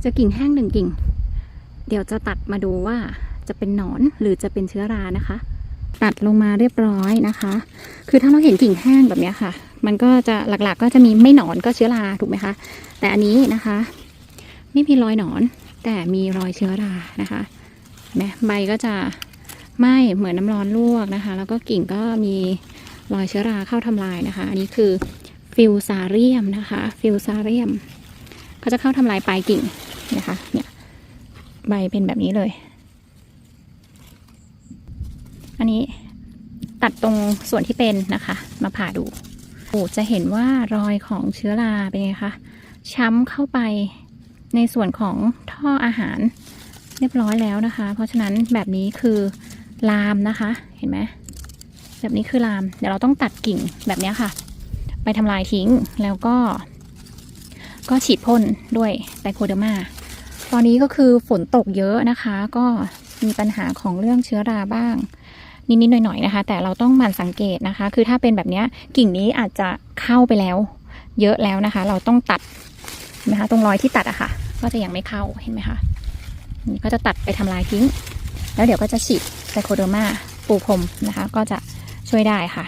เจะกิ่งแห้งหนึ่งกิ่ง เดี๋ยวจะตัดมาดูว่าจะเป็นหนอนหรือจะเป็นเชื้อรานะคะ ตัดลงมาเรียบร้อยนะคะ คือถ้าเราเห็นกิ่งแห้งแบบนี้ค่ะ มันก็จะหลักๆก็จะมีไม่หนอนก็เชื้อราถูกไหมคะ แต่อันนี้นะคะ ไม่มีรอยหนอน แต่มีรอยเชื้อรานะคะเนไหมใบก็จะไหม้เหมือนน้ำร้อนลวกนะคะ แล้วก็กิ่งก็มีรอยเชื้อราเข้าทำลายนะคะ อันนี้คือฟิวซาเรียมนะคะ ฟิวซาเรียม ก็จะเข้าทำลายปลายกิ่ง นะคะเนี่ยใบเป็นแบบนี้เลย อันนี้ตัดตรงส่วนที่เป็นนะคะ มาผ่าดูโอ้จะเห็นว่ารอยของเชื้อราเป็นไงคะช้ำเข้าไปในส่วนของท่ออาหารเรียบร้อยแล้วนะคะ เพราะฉะนั้นแบบนี้คือลามนะคะ เห็นไหมแบบนี้คือลาม เดี๋ยวเราต้องตัดกิ่งแบบนี้ค่ะ ไปทำลายทิ้งแล้วก็ ก็ฉีดพ่นด้วยไตโคเดอร์มา ตอนนี้ก็คือฝนตกเยอะนะคะ ก็มีปัญหาของเรื่องเชื้อราบ้าง นิดๆหน่อยๆนะคะ แต่เราต้องหมั่นสังเกตนะคะ คือถ้าเป็นแบบนี้กิ่งนี้อาจจะเข้าไปแล้ว เยอะแล้วนะคะ เราต้องตัดนไหมคะตรงรอยที่ตัดอะค่ะ ก็จะยังไม่เข้าเห็นไหมคะนี่ก็จะตัดไปทำลายทิ้ง แล้วเดี๋ยวก็จะฉีดไซโคโดมาปูพรมนะคะ ก็จะช่วยได้ค่ะ